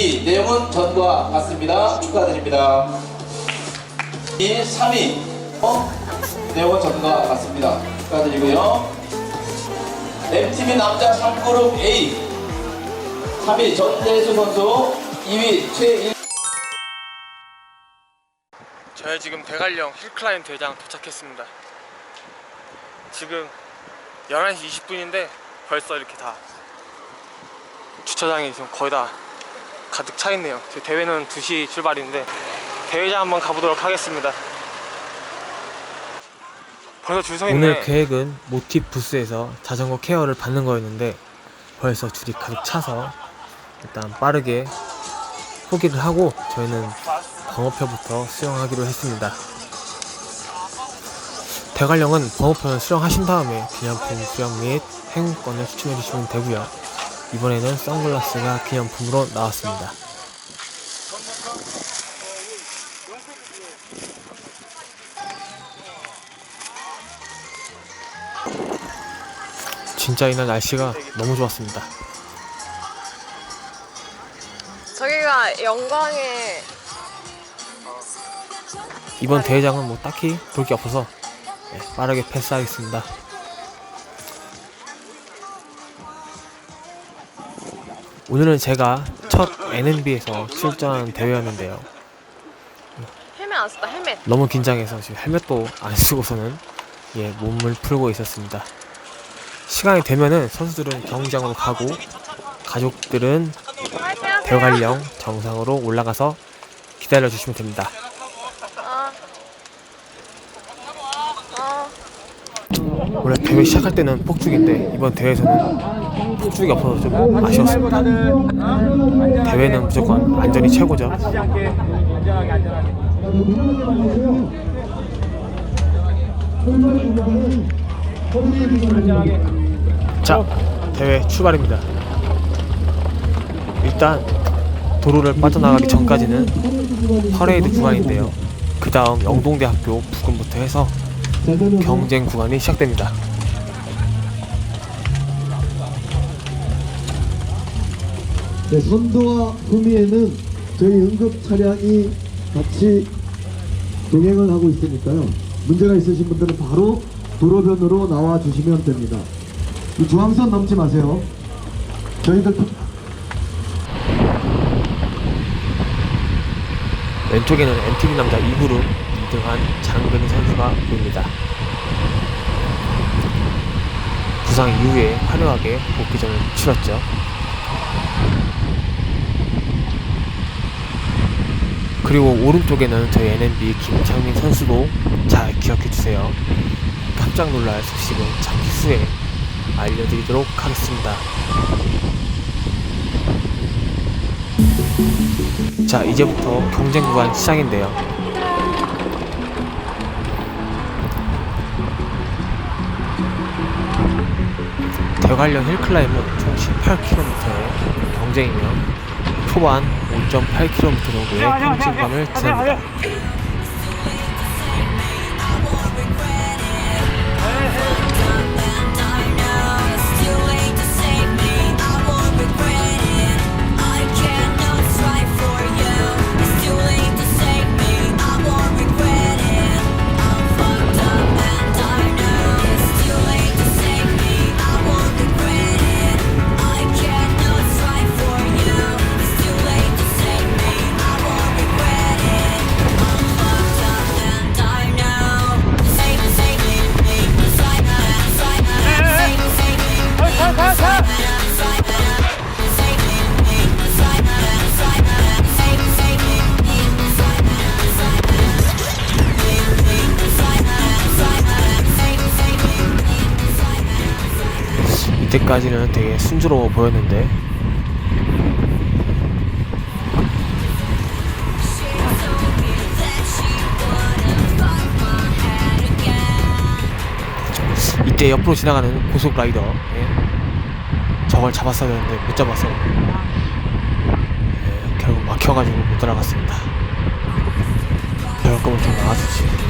장근희 내용은 전과 같습니다. 축하드립니다. 이 3위 어? 내용은 전과 같습니다. 축하드리고요. MTV 남자 3그룹 A 3위 전대수 선수 2위 최일 저희 지금 대관령 힐클라임 대장 도착했습니다. 지금 11시 20분인데 벌써 이렇게 다 주차장이 지금 거의 다 가득 차 있네요. 대회는 2시 출발인데 대회장 한번 가보도록 하겠습니다. 벌써 줄 서 있네. 오늘 계획은 모티브 부스에서 자전거 케어를 받는 거였는데 벌써 줄이 가득 차서 일단 빠르게 포기를 하고 저희는 번호표부터 수령하기로 했습니다. 대관령은 번호표를 수령하신 다음에 기념품 수령 및 행운권을 추천해 주시면 되고요. 이번에는 선글라스가 기념품으로 나왔습니다. 진짜 이날 날씨가 너무 좋았습니다. 저기가 영광의 이번 대회장은 뭐 딱히 볼 게 없어서 네, 빠르게 패스하겠습니다. 오늘은 제가 첫 NNB에서 출전한 대회였는데요. 헬멧 안 썼다 헬멧 너무 긴장해서 지금 헬멧도 안 쓰고서는 예, 몸을 풀고 있었습니다. 시간이 되면은 선수들은 경기장으로 가고 가족들은 화이팅 하세요 대관령 정상으로 올라가서 기다려 주시면 됩니다. 어. 어. 원래 대회 시작할 때는 폭죽인데 이번 대회에서는 폭죽이 없어서 좀 아쉬웠습니다. 대회는 무조건 안전이 최고죠. 자, 대회 출발입니다. 일단 도로를 빠져나가기 전까지는 퍼레이드 구간인데요. 그 다음 영동대학교 부근부터 해서 경쟁 구간이 시작됩니다. 네, 선도와 후미에는 저희 응급 차량이 같이 동행을 하고 있으니까요. 문제가 있으신 분들은 바로 도로변으로 나와 주시면 됩니다. 이 중앙선 넘지 마세요. 저희들 왼쪽에는 MTV 남자 2그룹 2등한 장근희 선수가 보입니다. 부상 이후에 화려하게 복귀전을 치렀죠. 그리고 오른쪽에는 저희 NMB 김창민 선수도 잘 기억해 주세요. 깜짝 놀랄 소식은 잠시 후에 알려드리도록 하겠습니다. 자 이제부터 경쟁 구간 시작인데요 대관령 힐클라임은 총 18km의 경쟁이며 초반 5.8km 정도의 경쟁감을 지납니다 이때까지는 되게 순조로워 보였는데. 이때 옆으로 지나가는 고속 라이더 예. 저걸 잡았어야 되는데 못 잡았어요. 예, 결국 막혀가지고 못 따라갔습니다. 저럴 거면 좀 나와주지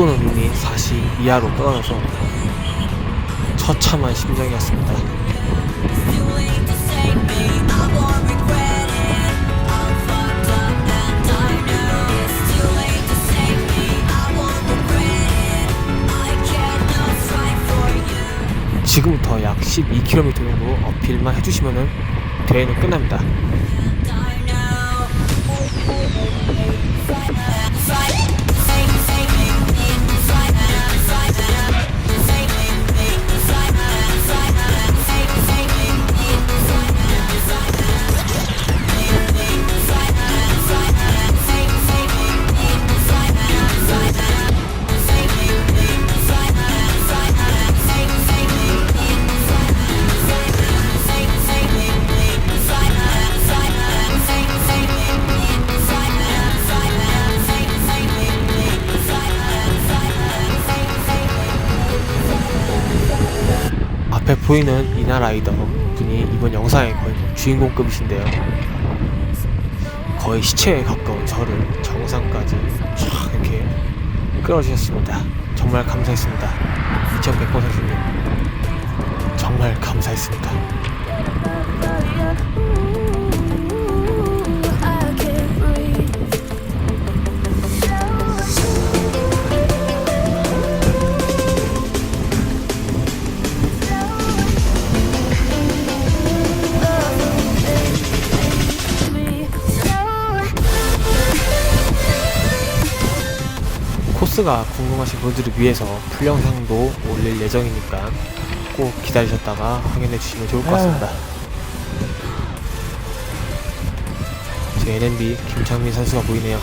속도는 이미 40 이하로 떨어져서 처참한 심정이었습니다. 지금부터 약 12km 정도 어필만 해주시면은 대회는 끝납니다. 앞에 보이는 이나 라이더 분이 이번 영상의 거의 뭐 주인공급이신데요. 거의 시체에 가까운 저를 정상까지 쫙 이렇게 끌어주셨습니다. 정말 감사했습니다. 2100번 선수님 정말 감사했습니다. 코스가 궁금하신 분들을 위해서 풀영상도 올릴 예정이니까 꼭 기다리셨다가 확인해 주시면 좋을 것 같습니다. 제 NMB 김창민 선수가 보이네요.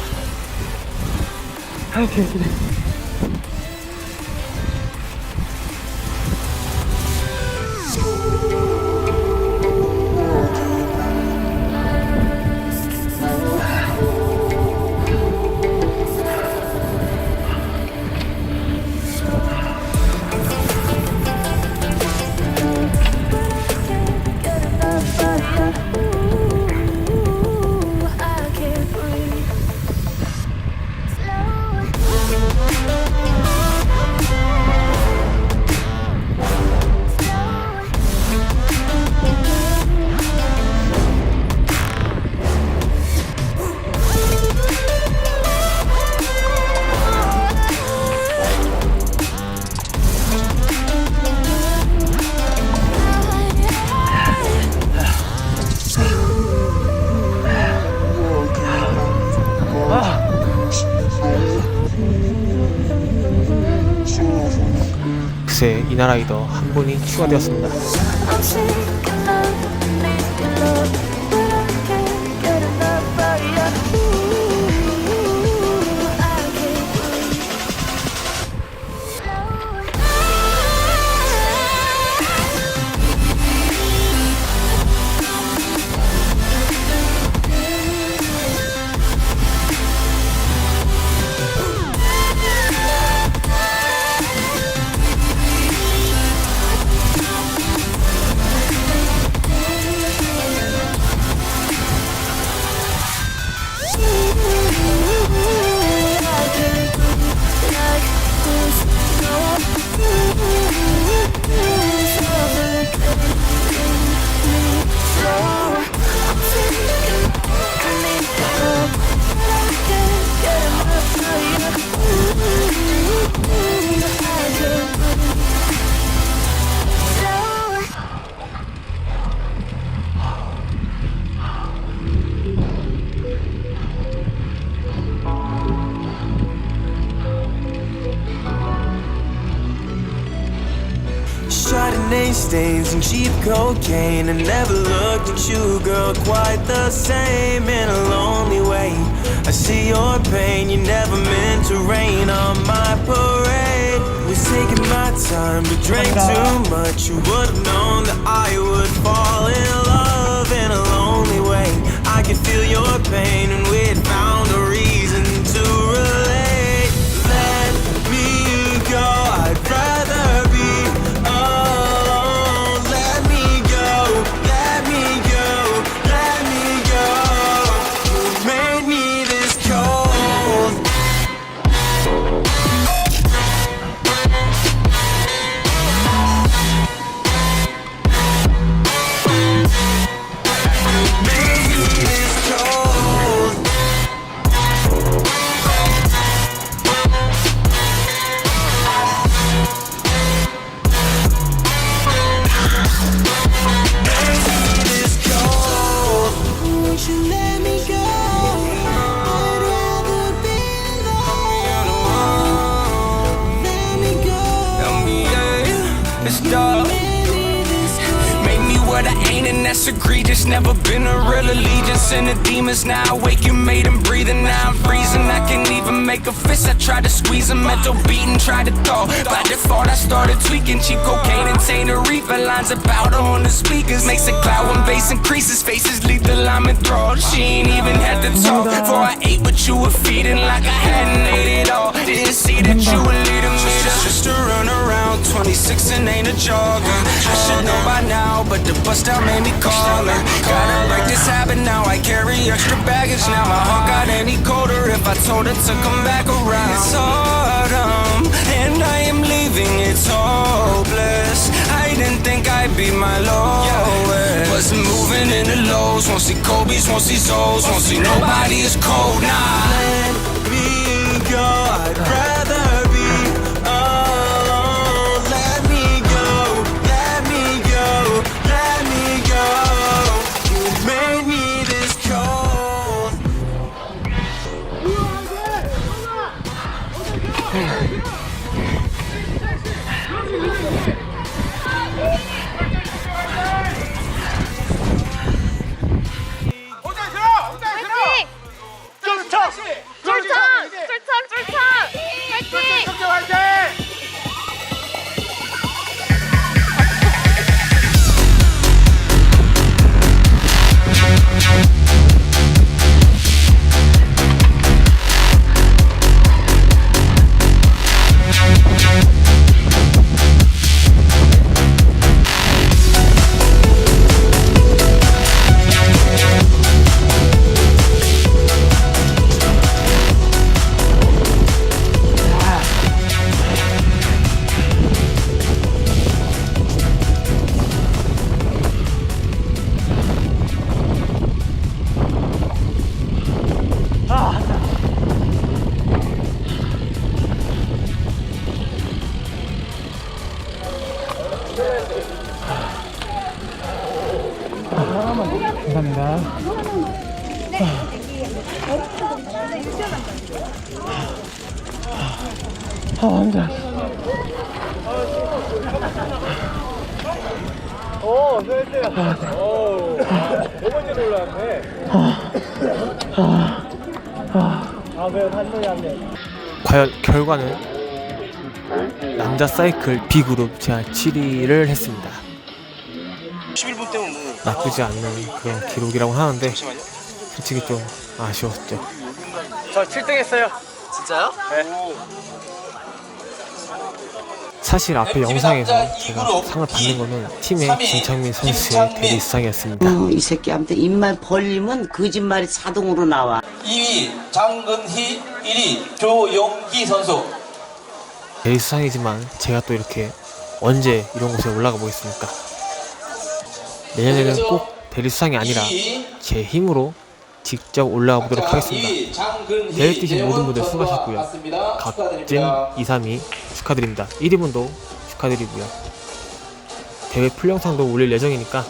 그 새 이 나라이더 한 분이 추가되었습니다. Cocaine. I never looked at you, girl, quite the same in a lonely way. I see your pain. You never meant to rain on my parade. Was taking my time, but drank too much. You would've known that I would fall in love in a lonely way. I could feel your pain, and we'd found egregious. Never been a real allegiance. And the demons now awake, you made them breathing. now I'm freezing. I can't even make a fist. I tried to squeeze a mental beating, tried to throw. By default, I started tweaking. Cheap cocaine and reefer lines about on the speakers. Makes a cloud when bass increases. Faces lethal, I'm enthralled. She ain't even had to talk. Before I ate what you were feeding, like I hadn't ate it all. Didn't see that you were leading me. Just, just to run around 26 and ain't a jogger. I should know by now, but the bus stop made me call Gotta break this habit now. I carry extra baggage now. My heart got any colder if I told her to come back around. It's autumn, and I am leaving. It's hopeless. I didn't think I'd be my lowest. Wasn't moving in the lows. Won't see Kobe's, won't see Zoes. Won't see nobody is cold, nah. Yeah. 과연 결과는 남자 사이클 B그룹 제가 7위를 했습니다. 11분 때문에 뭐 나쁘지 않는 그런 기록이라고 하는데 솔직히 좀 아쉬웠죠. 저 7등 했어요. 사실 앞에 영상에서 제가 상을 받는 이 거는 팀의 김창민 선수의. 대리 수상이었습니다. 어, 이 새끼한테 입만 벌리면 거짓말이 자동으로 나와. 2위 장근희, 1위 조용기 선수. 대리 수상이지만 제가 또 이렇게 언제 이런 곳에 올라가 보겠습니까? 내년에는 꼭 대리 수상이 아니라 2위 제 힘으로 직접 올라가 보도록 하겠습니다. 2위 장근희, 대회 뛰신 모든 분들 수고하셨고요. 같습니다. 값진 축하드립니다. 2, 3위 축하드립니다. 1위분도 축하드리고요. 대회 풀영상도 올릴 예정이니까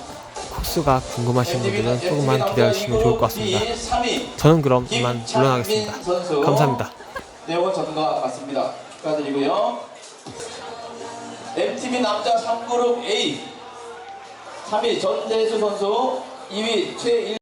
코스가 궁금하신 분들은 조금만 기다려주시면 좋을 것 같습니다. 2위, 3위 저는 그럼 이만 물러나겠습니다. 감사합니다. 내용은 전과 같습니다. 축하드리고요. MTV 남자 3그룹 A 3위 전대수 선수 2위 최일